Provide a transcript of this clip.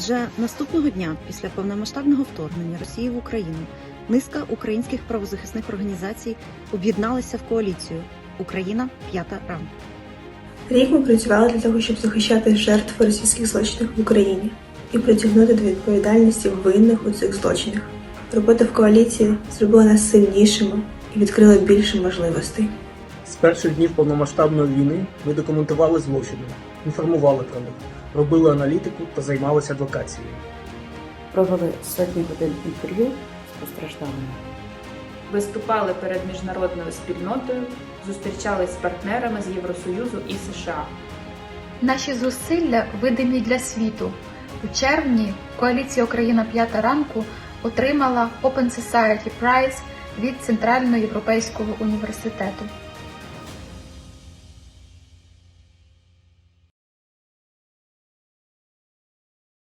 Вже наступного дня після повномасштабного вторгнення Росії в Україну низка українських правозахисних організацій об'єдналися в коаліцію Україна п'ята ранку. Рік ми працювали для того, щоб захищати жертв російських злочинів в Україні і притягнути до відповідальності винних у цих злочинах. Робота в коаліції зробила нас сильнішими і відкрила більше можливостей. З перших днів повномасштабної війни ми документували злочини, інформували про них, робили аналітику та займалися адвокацією. провели сотні годин інтерв'ю з постраждалими. виступали перед міжнародною спільнотою, зустрічались з партнерами з Євросоюзу і США. Наші зусилля видимі для світу. У червні коаліція Україна п'ята ранку отримала Open Society Prize від Центральноєвропейського університету.